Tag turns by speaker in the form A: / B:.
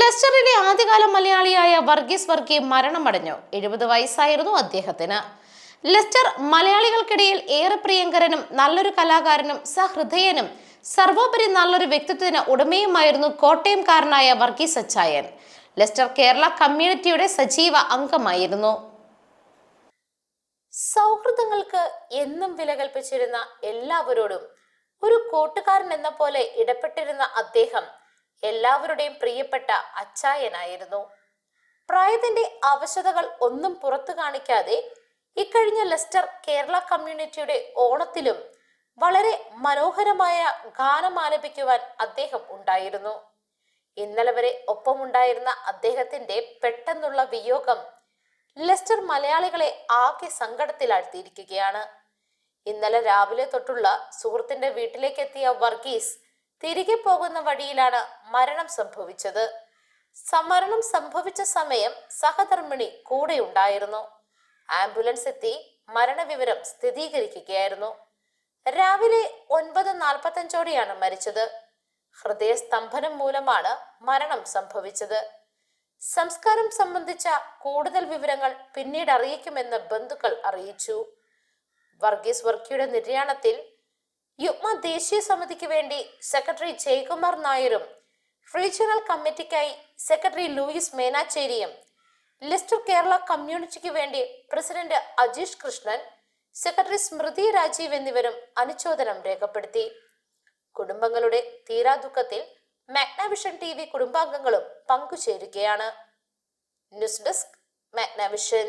A: ലെസ്റ്ററിലെ ആദ്യകാല മലയാളിയായ വർഗീസ് വർഗി മരണമടഞ്ഞു. എഴുപത് വയസ്സായിരുന്നു അദ്ദേഹത്തിന്. ലെസ്റ്റർ മലയാളികൾക്കിടയിൽ ഏറെ പ്രിയങ്കരനും നല്ലൊരു കലാകാരനും സഹൃദയനും സർവോപരി നല്ലൊരു വ്യക്തിത്വത്തിന് ഉടമയുമായിരുന്നു കോട്ടയംകാരനായ വർഗീസ് അച്ചായൻ. ലെസ്റ്റർ കേരള കമ്മ്യൂണിറ്റിയുടെ സജീവ അംഗമായിരുന്നു. സൗഹൃദങ്ങൾക്ക് എന്നും വില കൽപ്പിച്ചിരുന്ന എല്ലാവരോടും ഒരു കൂട്ടുകാരൻ എന്ന പോലെ ഇടപെട്ടിരുന്ന അദ്ദേഹം എല്ലാവരുടെയും പ്രിയപ്പെട്ട അച്ചായനായിരുന്നു. പ്രായത്തിന്റെ അവശതകൾ ഒന്നും പുറത്തു കാണിക്കാതെ ഇക്കഴിഞ്ഞ ലെസ്റ്റർ കേരള കമ്മ്യൂണിറ്റിയുടെ ഓണത്തിലും വളരെ മനോഹരമായ ഗാനം ആലപിക്കുവാൻ അദ്ദേഹം ഉണ്ടായിരുന്നു. ഇന്നലെ വരെ ഒപ്പമുണ്ടായിരുന്ന അദ്ദേഹത്തിന്റെ പെട്ടെന്നുള്ള വിയോഗം ലെസ്റ്റർ മലയാളികളെ ആകെ സങ്കടത്തിലാഴ്ത്തിയിരിക്കുകയാണ്. ഇന്നലെ രാവിലെ തൊട്ടുള്ള സുഹൃത്തിന്റെ വീട്ടിലേക്കെത്തിയ വർഗീസ് തിരികെ പോകുന്ന വഴിയിലാണ് മരണം സംഭവിച്ചത്. സമരണം സംഭവിച്ച സമയം സഹധർമ്മിണി കൂടെ ഉണ്ടായിരുന്നു ആംബുലൻസ് എത്തി മരണവിവരം സ്ഥിരീകരിക്കുകയായിരുന്നു. രാവിലെ ഒൻപത് നാൽപ്പത്തഞ്ചോടെയാണ് മരിച്ചത്. ഹൃദയസ്തംഭനം മൂലമാണ് മരണം സംഭവിച്ചത്. സംസ്കാരം സംബന്ധിച്ച കൂടുതൽ വിവരങ്ങൾ പിന്നീട് അറിയിക്കുമെന്ന് ബന്ധുക്കൾ അറിയിച്ചു. വർഗീസ് വർക്കിയുടെ നിര്യാണത്തിൽ യുഗ്മ ദേശീയ സമിതിക്ക് വേണ്ടി സെക്രട്ടറി ജയകുമാർ നായരും റീജിയണൽ കമ്മിറ്റിക്കായി സെക്രട്ടറി ലൂയിസ് മേനാച്ചേരിയും ലിസ്റ്റർ കേരള കമ്മ്യൂണിറ്റിക്ക് വേണ്ടി പ്രസിഡന്റ് അജീഷ് കൃഷ്ണൻ സെക്രട്ടറി സ്മൃതി രാജീവ് എന്നിവരും അനുശോചനം രേഖപ്പെടുത്തി. കുടുംബങ്ങളുടെ തീരാ ദുഃഖത്തിൽ മാഗ്നാവിഷൻ ടി വി കുടുംബാംഗങ്ങളും പങ്കുചേരുകയാണ്. News desk Magnavision.